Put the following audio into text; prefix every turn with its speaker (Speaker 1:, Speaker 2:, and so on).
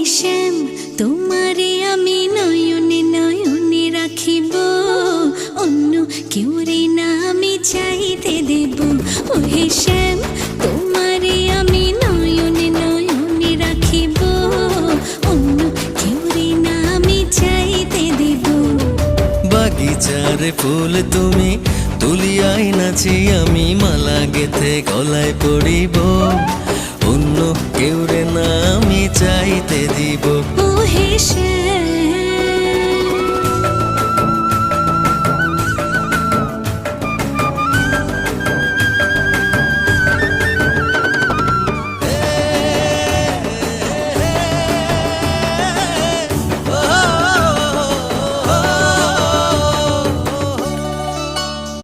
Speaker 1: শ্যাম তোমারে আমি নয়নে নয়নে রাখিব। অন্য কেউ রে না আমি চাইতে দেব। ও হে শ্যাম তোমারে আমি নয়নে নয়নে রাখিব। অন্য কেউ রে না আমি চাইতে দেব।
Speaker 2: বাগিচার ফুল তুমি তুলিয়াই নাচি, আমি মালা গেথে গলায় পড়িব। অন্য কেউ